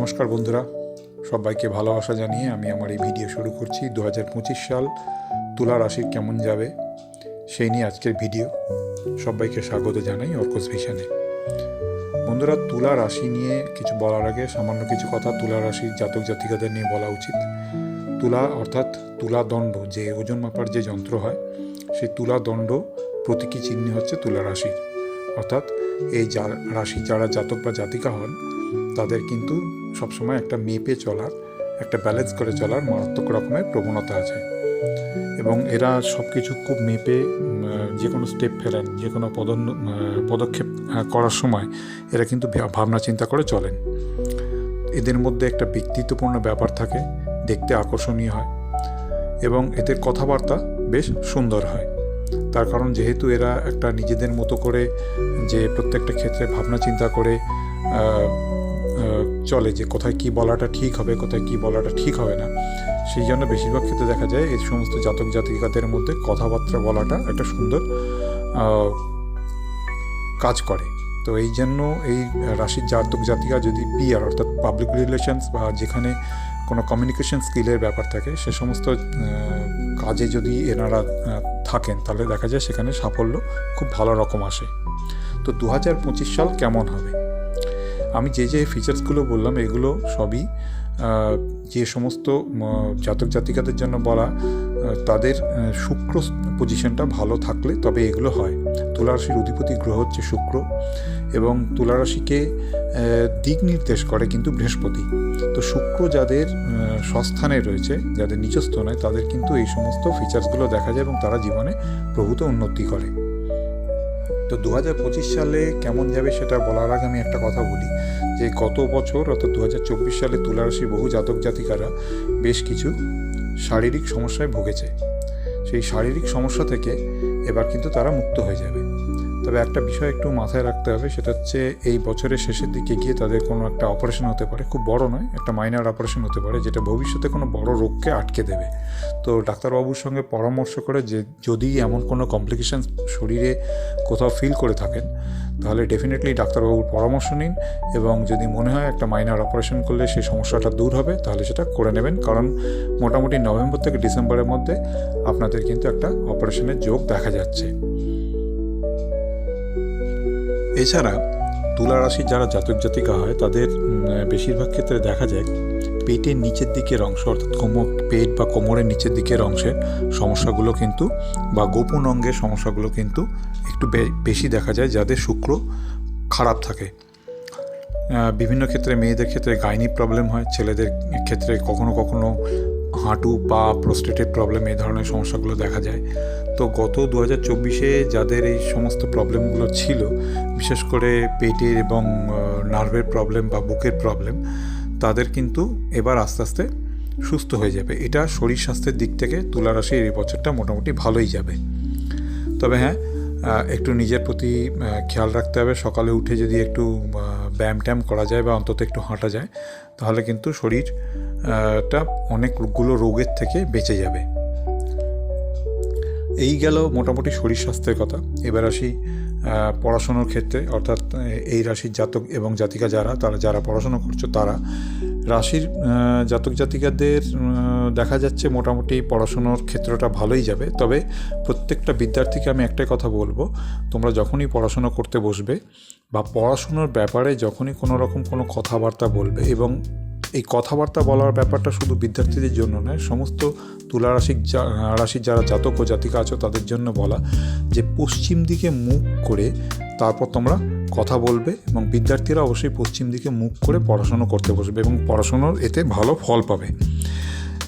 নমস্কার বন্ধুরা। সবাইকে ভালোবাসা জানিয়ে আমি আমার এই ভিডিও শুরু করছি। দু হাজার পঁচিশ সাল তুলা রাশির কেমন যাবে সেই নিয়ে আজকের ভিডিও। সবাইকে স্বাগত জানাই অর্কস ভিশনে। বন্ধুরা, তুলা রাশি নিয়ে কিছু বলার আগে সামান্য কিছু কথা তুলা রাশির জাতক জাতিকাদের নিয়ে বলা উচিত। তুলা অর্থাৎ তুলা দণ্ড, যে ওজন মাপার যে যন্ত্র হয় সেই তুলা দণ্ড প্রতীকী চিহ্ন হচ্ছে তুলা রাশির। অর্থাৎ এই রাশি যারা জাতক বা জাতিকা হন, তাদের কিন্তু সবসময় একটা মেপে চলার একটা ব্যালেন্স করে চলার মারাত্মক রকমের প্রবণতা আছে। এবং এরা সব কিছু খুব মেপে যে কোনো স্টেপ ফেলেন যে কোনো পদক্ষেপ করার সময় এরা কিন্তু ভাবনা চিন্তা করে চলেন। এদের মধ্যে একটা ব্যক্তিত্বপূর্ণ ব্যাপার থাকে, দেখতে আকর্ষণীয় হয় এবং এদের কথাবার্তা বেশ সুন্দর হয়। তার কারণ যেহেতু এরা একটা নিজেদের মতো করে যে প্রত্যেকটা ক্ষেত্রে ভাবনা চিন্তা করে চলে যে কোথায় কি বলাটা ঠিক হবে, কোথায় কি বলাটা ঠিক হবে না। সেই জন্য বেশিরভাগ ক্ষেত্রে দেখা যায় এই সমস্ত জাতক জাতিকাদের মধ্যে কথাবার্তা বলাটা একটা সুন্দর কাজ করে। তো এই জন্য এই রাশির জাতক জাতিকা যদি পিআর অর্থাৎ পাবলিক রিলেশনস বা যেখানে কোনো কমিউনিকেশন স্কিলের ব্যাপার থাকে, সে সমস্ত কাজে যদি এনারা থাকেন, তাহলে দেখা যায় সেখানে সাফল্য খুব ভালো রকম আসে। তো দু হাজার পঁচিশ সাল কেমন হবে? আমি যে যে ফিচার্সগুলো বললাম, এগুলো সবই যে সমস্ত জাতক জাতিকাদের জন্য বলা তাদের শুক্র পজিশনটা ভালো থাকলে তবে এগুলো হয়। তুলা রাশির অধিপতি গ্রহ হচ্ছে শুক্র এবং তুলা রাশিকে দিক নির্দেশ করে কিন্তু বৃহস্পতি। তো শুক্র যাদের স্বস্থানে রয়েছে, যাদের নিচস্থ নয়, তাদের কিন্তু এই সমস্ত ফিচার্সগুলো দেখা যায় এবং তারা জীবনে প্রভূত উন্নতি করে। তো দু হাজার পঁচিশ সালে কেমন যাবে সেটা বলার আগে আমি একটা কথা বলি, যে গত বছর, অর্থাৎ দু হাজার চব্বিশ সালে তুলারাশির বহু জাতক জাতিকারা বেশ কিছু শারীরিক সমস্যায় ভুগেছে। সেই শারীরিক সমস্যা থেকে এবার কিন্তু তারা মুক্ত হয়ে যাবে। তবে একটা বিষয় একটু মাথায় রাখতে হবে, সেটা হচ্ছে এই বছরের শেষের দিকে গিয়ে তাদের কোনো একটা অপারেশন হতে পারে, খুব বড় নয়, একটা মাইনার অপারেশন হতে পারে, যেটা ভবিষ্যতে কোনো বড় রোগকে আটকে দেবে। তো ডাক্তারবাবুর সঙ্গে পরামর্শ করে যে যদি এমন কোনো কমপ্লিকেশান শরীরে কোথাও ফিল করে থাকেন, তাহলে ডেফিনেটলি ডাক্তারবাবুর পরামর্শ নিন এবং যদি মনে হয় একটা মাইনার অপারেশন করলে সেই সমস্যাটা দূর হবে, তাহলে সেটা করে নেবেন। কারণ মোটামুটি নভেম্বর থেকে ডিসেম্বরের মধ্যে আপনাদের কিন্তু একটা অপারেশনের যোগ দেখা যাচ্ছে। এছাড়া তুলা রাশির যারা জাতক জাতিকা হয়, তাদের বেশিরভাগ ক্ষেত্রে দেখা যায় পেটের নিচের দিকের অংশ, অর্থাৎ কোমর, পেট বা কোমরের নিচের দিকের অংশের সমস্যাগুলো কিন্তু বা গোপন অঙ্গের সমস্যাগুলো কিন্তু একটু বেশি দেখা যায়, যাদের শুক্র খারাপ থাকে। বিভিন্ন ক্ষেত্রে মেয়েদের ক্ষেত্রে গাইনি প্রবলেম হয়, ছেলেদের ক্ষেত্রে কখনো কখনো হাঁটু, পা প্রোস্টেটের প্রবলেম এই ধরনের সমস্যাগুলো দেখা যায়। তো গত দু হাজার চব্বিশে যাদের এই সমস্ত প্রবলেমগুলো ছিল, বিশেষ করে পেটের এবং নার্ভের প্রবলেম বা বুকের প্রবলেম তাদের কিন্তু এবার আস্তে আস্তে সুস্থ হয়ে যাবে। এটা শরীর স্বাস্থ্যের দিক থেকে তুলা রাশির এই বছরটা মোটামুটি ভালোই যাবে। তবে হ্যাঁ একটু নিজের প্রতি খেয়াল রাখতে হবে। সকালে উঠে যদি একটু ব্যায়াম ট্যাম করা যায় বা অন্তত একটু হাঁটা যায়, তাহলে কিন্তু শরীরটা অনেকগুলো রোগের থেকে বেঁচে যাবে। এই গেল মোটামুটি শরীর স্বাস্থ্যের কথা। এবার আসি পড়াশোনার ক্ষেত্রে, অর্থাৎ এই রাশির জাতক এবং জাতিকা যারা, তারা যারা পড়াশুনো করছ তারা রাশির জাতক জাতিকাদের দেখা যাচ্ছে মোটামুটি পড়াশুনোর ক্ষেত্রটা ভালোই যাবে। তবে প্রত্যেকটা বিদ্যার্থীকে আমি একটাই কথা বলব, তোমরা যখনই পড়াশোনা করতে বসবে বা পড়াশুনোর ব্যাপারে যখনই কোনো রকম কোনো কথাবার্তা বলবে এবং এই কথাবার্তা বলার ব্যাপারটা শুধু বিদ্যার্থীদের জন্য নয়, সমস্ত তুলা রাশির যা- রাশির যারা জাতক ও জাতিকা আছো তাদের জন্য বলা যে পশ্চিম দিকে মুখ করে তারপর তোমরা কথা বলবে এবং বিদ্যার্থীরা অবশ্যই পশ্চিম দিকে মুখ করে পড়াশুনো করতে বসবে এবং পড়াশুনোর এতে ভালো ফল পাবে।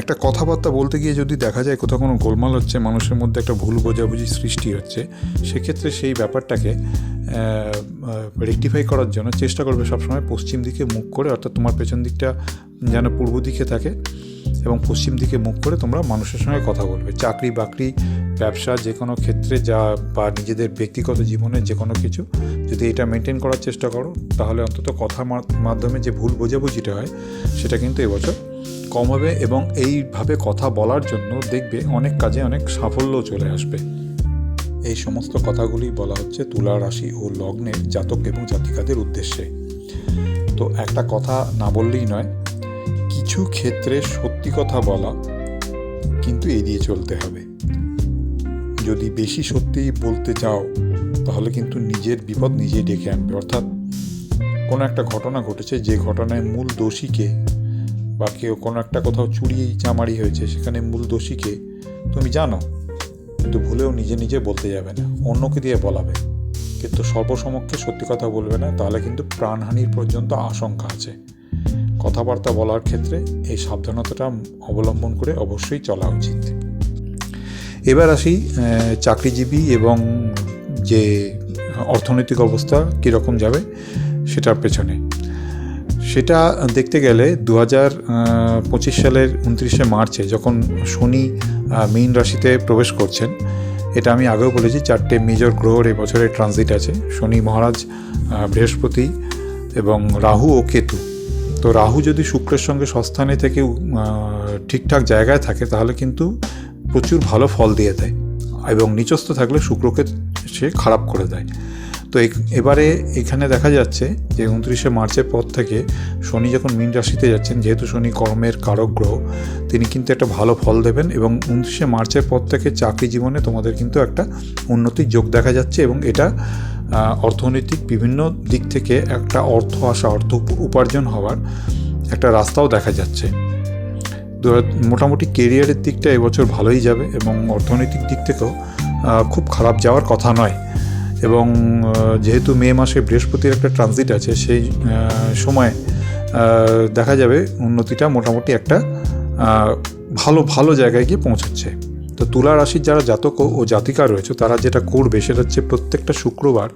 একটা কথাবার্তা বলতে গিয়ে যদি দেখা যায় কোথাও কোনো গোলমাল হচ্ছে, মানুষের মধ্যে একটা ভুল বোঝাবুঝি সৃষ্টি হচ্ছে, সেক্ষেত্রে সেই ব্যাপারটাকে রেকটিফাই করার জন্য চেষ্টা করবে সবসময় পশ্চিম দিকে মুখ করে, অর্থাৎ তোমার পেছন দিকটা যেন পূর্ব দিকে থাকে এবং পশ্চিম দিকে মুখ করে তোমরা মানুষের সঙ্গে কথা বলবে। চাকরি বাকরি, ব্যবসা যে কোনো ক্ষেত্রে যা বা নিজেদের ব্যক্তিগত জীবনে যে কোনো কিছু, যদি এটা মেনটেন করার চেষ্টা করো, তাহলে অন্তত কথার মাধ্যমে যে ভুল বোঝাবুঝিটা হয়, সেটা কিন্তু এবছর কম হবে এবং এইভাবে কথা বলার জন্য দেখবে অনেক কাজে অনেক সাফল্য চলে আসবে। এই সমস্ত কথাগুলি বলা হচ্ছে তুলা রাশি ও লগ্নের জাতক এবং জাতিকাদের উদ্দেশ্যে। তো একটা কথা না বললেই নয়, কিছু ক্ষেত্রে সত্যি কথা বলা কিন্তু এড়িয়ে চলতে হবে। যদি বেশি সত্যি বলতে চাও, তাহলে কিন্তু নিজের বিপদ নিজেই ডেকে আনবে। অর্থাৎ কোনো একটা ঘটনা ঘটেছে, যে ঘটনায় মূল দোষীকে বা কেউ কোনো একটা কোথাও চুরি চামারি হয়েছে, সেখানে মূল দোষীকে তুমি জানো, কিন্তু ভুলেও নিজে নিজে বলতে যাবে না, অন্যকে দিয়ে বলাবে। কিন্তু সর্বসমক্ষে সত্যি কথা বলবে না, তাহলে কিন্তু প্রাণহানির পর্যন্ত আশঙ্কা আছে। কথাবার্তা বলার ক্ষেত্রে এই সাবধানতাটা অবলম্বন করে অবশ্যই চলা উচিত। এবার আসি চাকরিজীবী এবং যে অর্থনৈতিক অবস্থা কীরকম যাবে, সেটার পেছনে। সেটা দেখতে গেলে দু হাজার পঁচিশ সালের উনত্রিশে মার্চে যখন শনি মীন রাশিতে প্রবেশ করছেন, এটা আমি আগেও বলেছি, চারটে মেজর গ্রহর এবছরের ট্রানজিট আছে। শনি মহারাজ বৃহস্পতি এবং রাহু ও কেতু। তো রাহু যদি শুক্রের সঙ্গে সস্থানে থেকে ঠিকঠাক জায়গায় থাকে, তাহলে কিন্তু প্রচুর ভালো ফল দিয়ে দেয়। এবং নিচস্থ থাকলে শুক্রকে সে খারাপ করে দেয়। তো এবারে এখানে দেখা যাচ্ছে যে উনত্রিশে মার্চের পর থেকে শনি যখন মীন রাশিতে যাচ্ছেন, যেহেতু শনি কর্মের কারক গ্রহ, তিনি কিন্তু একটা ভালো ফল দেবেন এবং উনত্রিশে মার্চের পর থেকে চাকরি জীবনে তোমাদের কিন্তু একটা উন্নতির যোগ দেখা যাচ্ছে এবং এটা অর্থনৈতিক বিভিন্ন দিক থেকে একটা অর্থ আসা, অর্থ উপ- উপার্জন হওয়ার একটা রাস্তাও দেখা যাচ্ছে। মোটামুটি কেরিয়ারের দিকটা এবছর ভালোই যাবে এবং অর্থনৈতিক দিক থেকেও খুব খারাপ যাওয়ার কথা নয়। এবং যেহেতু মে মাসে বৃহস্পতির একটা ট্রানজিট আছে, সেই সময় দেখা যাবে উন্নতিটা মোটামুটি একটা ভালো ভালো জায়গায় গিয়ে পৌঁছাচ্ছে। তো তুলা রাশির যারা জাতক ও জাতিকা রয়েছে, তারা যেটা করবে সেটা হচ্ছে প্রত্যেকটা শুক্রবার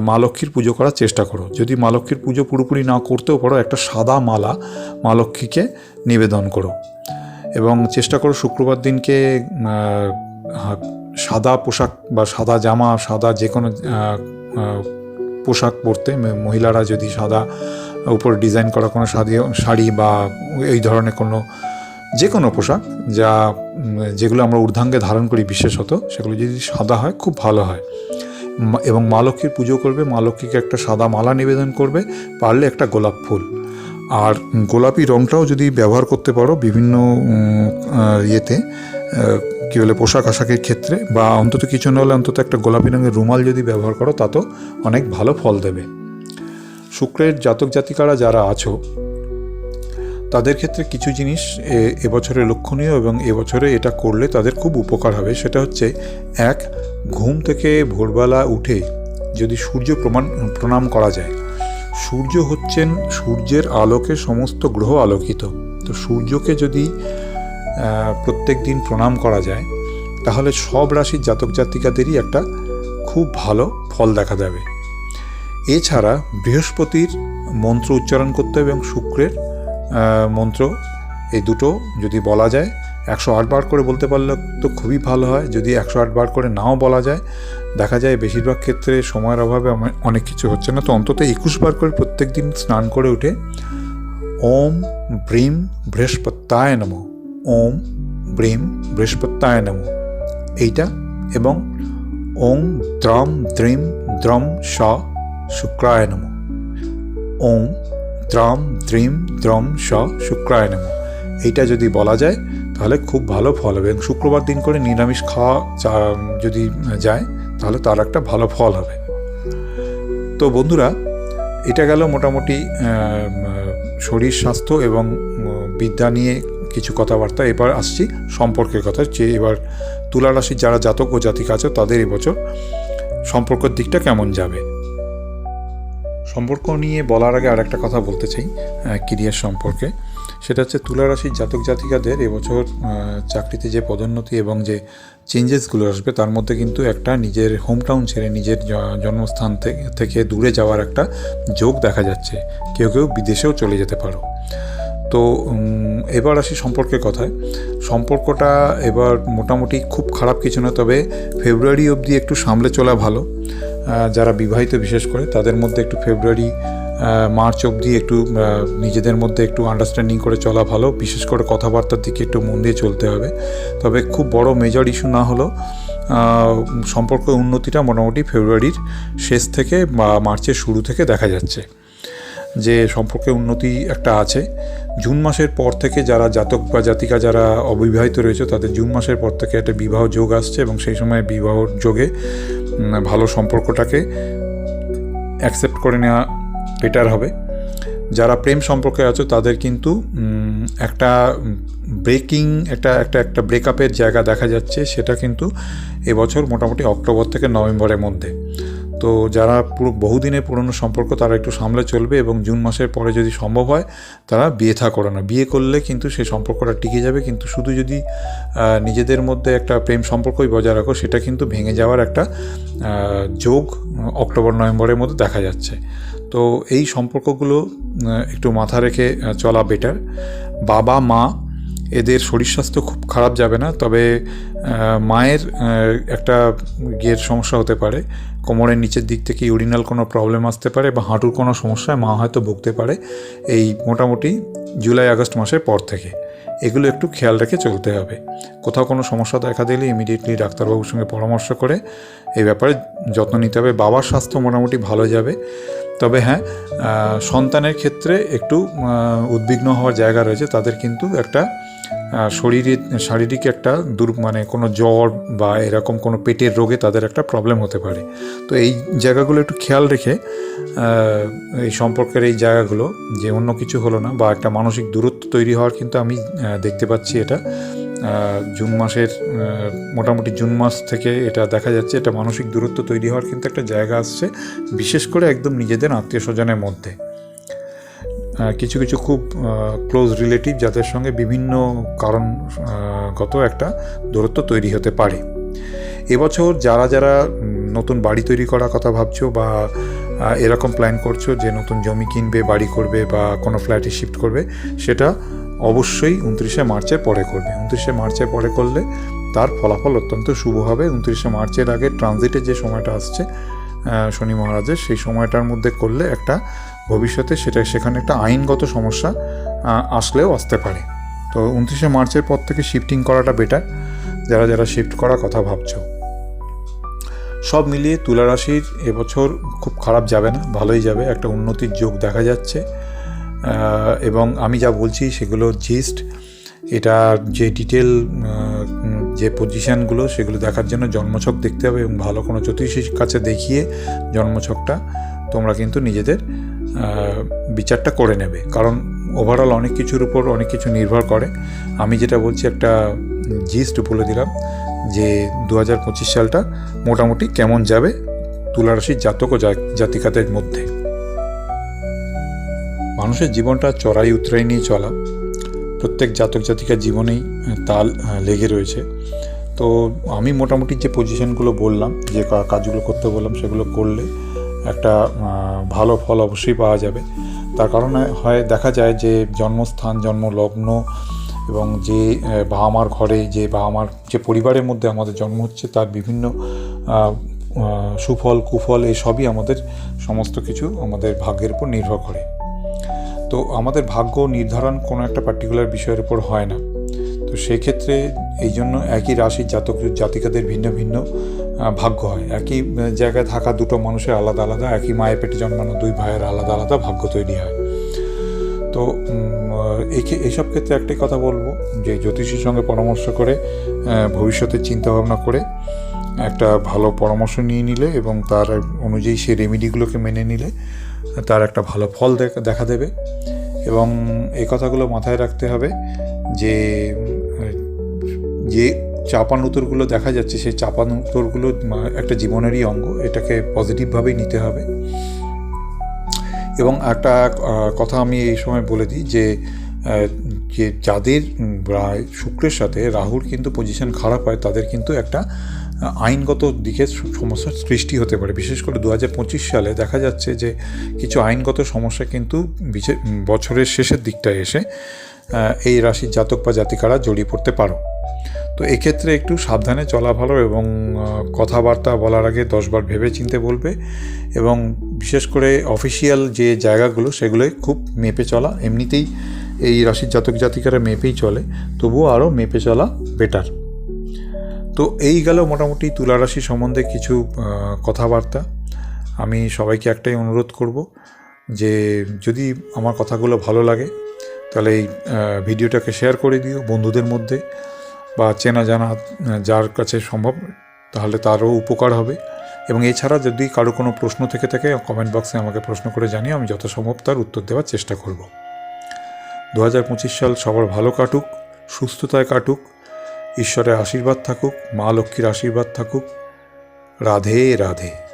মা লক্ষ্মীর পুজো করার চেষ্টা করো। যদি মা লক্ষ্মীর পুজো পুরোপুরি না করতেও পারো, একটা সাদা মালা মা লক্ষ্মীকে নিবেদন করো। এবং চেষ্টা করো শুক্রবার দিনকে সাদা পোশাক বা সাদা জামা, সাদা যে কোনো পোশাক পরতে মহিলারা যদি সাদা উপর ডিজাইন করা কোনো শাড়ি শাড়ি বা এই ধরনের কোনো, যে কোনো পোশাক যা যেগুলো আমরা ঊর্ধ্বাঙ্গে ধারণ করি বিশেষত, সেগুলো যদি সাদা হয়, খুব ভালো হয়। এবং মা লক্ষ্মীর পুজো করবে, মা লক্ষ্মীকে একটা সাদা মালা নিবেদন করবে, পারলে একটা গোলাপ ফুল। আর গোলাপি রঙটাও যদি ব্যবহার করতে পারো বিভিন্ন ইয়েতে কী বলে, পোশাক আশাকের ক্ষেত্রে বা অন্তত কিছু না হলে অন্তত একটা গোলাপি রঙের রুমাল যদি ব্যবহার করো তাতেও অনেক ভালো ফল দেবে। শুক্রের জাতক জাতিকারা যারা আছো, তাদের ক্ষেত্রে কিছু জিনিস এবছরে লক্ষণীয় এবং এবছরে এটা করলে তাদের খুব উপকার হবে। সেটা হচ্ছে, এক, ঘুম থেকে ভোরবেলা উঠে যদি সূর্য প্রমাণ, প্রণাম করা যায়, সূর্য হচ্ছেন সূর্যের আলোকে সমস্ত গ্রহ আলোকিত। তো সূর্যকে যদি প্রত্যেক দিন প্রণাম করা যায়, তাহলে সব রাশির জাতক জাতিকাদেরই একটা খুব ভালো ফল দেখা যাবে। এছাড়া বৃহস্পতির মন্ত্র উচ্চারণ করতে হবে এবং শুক্রের মন্ত্র, এই দুটো যদি বলা যায়, একশো আট বার করে বলতে পারলে তো খুবই ভালো হয়। যদি একশো আট বার করে নাও বলা যায়, দেখা যায় বেশিরভাগ ক্ষেত্রে সময়ের অভাবে অনেক কিছু হচ্ছে না। তো অন্তত একুশ বার করে প্রত্যেক দিন স্নান করে উঠে, ওম ব্রিম বৃহস্পত্যায় নম। ওম ব্রিম বৃহস্পত্যায় নম। এইটা এবং ওং দ্রম দ্রিম দ্রম স শুক্রায় নম। ওম দ্রম দ্রিম দ্রম স শুক্রায় নম। এইটা যদি বলা যায়, তাহলে খুব ভালো ফল হবে এবং শুক্রবার দিন করে নিরামিষ খাওয়া যদি যায়, তাহলে তার একটা ভালো ফল হবে। তো বন্ধুরা, এটা গেল মোটামুটি শরীর স্বাস্থ্য এবং বিদ্যা নিয়ে কিছু কথাবার্তা এবার আসছি সম্পর্কের কথা, যে এবার তুলা রাশির যারা জাতক ও জাতিকা আছে, তাদের এবছর সম্পর্কের দিকটা কেমন যাবে? সম্পর্ক নিয়ে বলার আগে আর একটা কথা বলতে চাই ক্যারিয়ার সম্পর্কে। সেটা হচ্ছে তুলা রাশির জাতক জাতিকাদের এবছর চাকরিতে যে পদোন্নতি এবং যে চেঞ্জেসগুলো আসবে, তার মধ্যে কিন্তু একটা নিজের হোমটাউন ছেড়ে নিজের জন্মস্থান থেকে থেকে দূরে যাওয়ার একটা যোগ দেখা যাচ্ছে। কেউ কেউ বিদেশেও চলে যেতে পারো। তো এবার আসি সম্পর্কের কথায়। সম্পর্কটা এবার মোটামুটি খুব খারাপ কিছু না তবে ফেব্রুয়ারি অবধি একটু সামলে চলা ভালো। যারা বিবাহিত বিশেষ করে তাদের মধ্যে একটু ফেব্রুয়ারি মার্চ অবধি একটু নিজেদের মধ্যে একটু আন্ডারস্ট্যান্ডিং করে চলা ভালো। বিশেষ করে কথাবার্তার দিকে একটু মন দিয়ে চলতে হবে। তবে খুব বড় মেজর ইস্যু না আহ, সম্পর্ক উন্নতিটা মোটামুটি ফেব্রুয়ারির শেষ থেকে বা মার্চের শুরু থেকে দেখা যাচ্ছে। যে সম্পর্কে উন্নতি একটা আছে। জুন মাসের পর থেকে যারা জাতক বা জাতিকা যারা অবিবাহিত রয়েছে, তাদের জুন মাসের পর থেকে একটা বিবাহ যোগ আসছে এবং সেই সময় বিবাহ যোগে ভালো সম্পর্কটাকে অ্যাকসেপ্ট করে নেওয়া বেটার হবে। যারা প্রেম সম্পর্কে আছে, তাদের কিন্তু একটা ব্রেকিং একটা একটা একটা ব্রেকআপের জায়গা দেখা যাচ্ছে, সেটা কিন্তু এবছর মোটামুটি অক্টোবর থেকে নভেম্বরের মধ্যে। তো যারা পুরো বহুদিনের পুরনো সম্পর্ক, তারা একটু সামলে চলবে এবং জুন মাসের পরে যদি সম্ভব হয়, তারা বিয়ে থা করে না বিয়ে করলে কিন্তু সেই সম্পর্কটা টিকে যাবে, কিন্তু শুধু যদি নিজেদের মধ্যে একটা প্রেম সম্পর্কই বজায় রাখো, সেটা কিন্তু ভেঙে যাওয়ার একটা যোগ অক্টোবর, নভেম্বরের মধ্যে দেখা যাচ্ছে। তো এই সম্পর্কগুলো একটু মাথা রেখে চলা বেটার বাবা, মা, এদের শরীর স্বাস্থ্য খুব খারাপ যাবে না, তবে মায়ের একটা গিয়ের সমস্যা হতে পারে। কোমরের নিচের দিক থেকে ইউরিনাল কোনো প্রবলেম আসতে পারে বা হাঁটুর কোনো সমস্যায় মা হয়তো ভুগতে পারে এই মোটামুটি জুলাই, আগস্ট মাসের পর থেকে। এগুলো একটু খেয়াল রেখে চলতে হবে। কোথাও কোনো সমস্যা দেখা দিলে ইমিডিয়েটলি ডাক্তারবাবুর সঙ্গে পরামর্শ করে এই ব্যাপারে যত্ন নিতে হবে। বাবার স্বাস্থ্য মোটামুটি ভালো যাবে। তবে হ্যাঁ সন্তানের ক্ষেত্রে একটু উদ্বিগ্ন হওয়ার জায়গা রয়েছে। তাদের কিন্তু একটা শরীরে, শারীরিক একটা দুর মানে কোনো জ্বর বা এরকম কোনো পেটের রোগে তাদের একটা প্রবলেম হতে পারে। তো এই জায়গাগুলো একটু খেয়াল রেখে এই সম্পর্কের এই জায়গাগুলো যে অন্য কিছু হলো না বা একটা মানসিক দূরত্ব তৈরি হওয়ার কিন্তু আমি দেখতে পাচ্ছি এটা। জুন মাসের মোটামুটি জুন মাস থেকে এটা দেখা যাচ্ছে এটা মানসিক দূরত্ব তৈরি হওয়ার কিন্তু একটা জায়গা আসছে, বিশেষ করে একদম নিজেদের আত্মীয় স্বজনের মধ্যে। কিছু কিছু খুব ক্লোজ রিলেটিভ যাদের সঙ্গে বিভিন্ন কারণগত একটা দূরত্ব তৈরি হতে পারে। এবছর যারা যারা নতুন বাড়ি তৈরি করার কথা ভাবছ বা এরকম প্ল্যান করছ যে নতুন জমি কিনবে, বাড়ি করবে বা কোনো ফ্ল্যাটে শিফট করবে, সেটা অবশ্যই উনত্রিশে মার্চের পরে করবে। উনত্রিশে মার্চের পরে করলে তার ফলাফল অত্যন্ত শুভ হবে। উনত্রিশে মার্চের আগে ট্রানজিটের যে সময়টা আসছে শনি মহারাজের, সেই সময়টার মধ্যে করলে একটা ভবিষ্যতে সেটা সেখানে একটা আইনগত সমস্যা আসলেও আসতে পারে। তো উনত্রিশে মার্চের পর থেকে শিফটিং করাটা বেটার যারা যারা শিফট করার কথা ভাবছ। সব মিলিয়ে তুলা রাশির এবছর খুব খারাপ যাবে না, ভালোই যাবে, একটা উন্নতির যোগ দেখা যাচ্ছে। এবং আমি যা বলছি সেগুলো জিস্ট এটা যে ডিটেল যে পজিশানগুলো সেগুলো দেখার জন্য জন্মছক দেখতে হবে এবং ভালো কোনো জ্যোতিষীর কাছে দেখিয়ে জন্মছকটা তোমরা কিন্তু নিজেদের বিচারটা করে নেবে। কারণ ওভারঅল অনেক কিছুর উপর অনেক কিছু নির্ভর করে। আমি যেটা বলছি, একটা জিস্ট বলে দিলাম যে দু হাজার পঁচিশ সালটা মোটামুটি কেমন যাবে তুলারাশির জাতক ও জাতিকাদের মধ্যে। মানুষের জীবনটা চড়াই উতরাই নিয়ে চলা। প্রত্যেক জাতক জাতিকার জীবনেই তাল লেগে রয়েছে। তো আমি মোটামুটি যে পজিশনগুলো বললাম, যে কাজগুলো করতে বললাম, সেগুলো করলে একটা ভালো ফল অবশ্যই পাওয়া যাবে। তার কারণে হয় দেখা যায় যে জন্মস্থান, জন্মলগ্ন এবং যে বাবা মার ঘরে যে বাবা মার যে পরিবারের মধ্যে আমাদের জন্ম হচ্ছে, তার বিভিন্ন সুফল, কুফল এই সবই আমাদের সমস্ত কিছু আমাদের ভাগ্যের উপর নির্ভর করে। তো আমাদের ভাগ্য নির্ধারণ কোনো একটা পার্টিকুলার বিষয়ের উপর হয় না। তো সেক্ষেত্রে এই জন্য একই রাশির জাতক জাতিকাদের ভিন্ন ভিন্ন ভাগ্য হয়। একই জায়গায় থাকা দুটো মানুষের আলাদা আলাদা, একই মায়ের পেটে জন্মানো দুই ভাইয়ের আলাদা আলাদা ভাগ্য তৈরি হয়। তো এইসব ক্ষেত্রে একটাই কথা বলব যে জ্যোতিষীর সঙ্গে পরামর্শ করে ভবিষ্যতের চিন্তা ভাবনা করে একটা ভালো পরামর্শ নিয়ে নিলে এবং তার অনুযায়ী সেই রেমিডিগুলোকে মেনে নিলে তার একটা ভালো ফল দেখা- দেবে। এবং এই কথাগুলো মাথায় রাখতে হবে যে যে চাপানুতরগুলো দেখা যাচ্ছে, সেই চাপানুতরগুলো একটা জীবনেরই অঙ্গ, এটাকে পজিটিভভাবেই নিতে হবে। এবং একটা কথা আমি এই সময় বলে দিই যে যে যাদের শুক্রের সাথে রাহুর কিন্তু পজিশন খারাপ হয়, তাদের কিন্তু একটা আইনগত দিকে সমস্যার সৃষ্টি হতে পারে। বিশেষ করে দু হাজার পঁচিশ সালে দেখা যাচ্ছে যে, কিছু আইনগত সমস্যা কিন্তু বছরের শেষের দিকটায় এসে এই রাশির জাতক বা জাতিকারা জড়িয়ে পড়তে পারো। তো এক্ষেত্রে একটু সাবধানে চলা ভালো এবং কথাবার্তা বলার আগে দশবার ভেবে চিনতে বলবে এবং বিশেষ করে অফিসিয়াল যে জায়গাগুলো সেগুলোই খুব মেপে চলা, এমনিতেই এই রাশির জাতক জাতিকারা মেপেই চলে, তবুও আরও মেপে চলা বেটার তো এই গেল মোটামুটি তুলা রাশি সম্বন্ধে কিছু কথাবার্তা। আমি সবাইকে একটাই অনুরোধ করব যে যদি আমার কথাগুলো ভালো লাগে, তাহলে এই ভিডিওটাকে শেয়ার করে দিও বন্ধুদের মধ্যে। বা চেনা জানা যার কাছে সম্ভব, তাহলে তারও উপকার হবে। এবং এছাড়া যদি কারও কোনো প্রশ্ন থেকে থাকে কমেন্ট বক্সে আমাকে প্রশ্ন করে জানিও, আমি যত সম্ভব তার উত্তর দেওয়ার চেষ্টা করব। দু হাজার পঁচিশ সাল সবার ভালো কাটুক, সুস্থতায় কাটুক, ঈশ্বরের আশীর্বাদ থাকুক, মা লক্ষ্মীর আশীর্বাদ থাকুক। রাধে রাধে।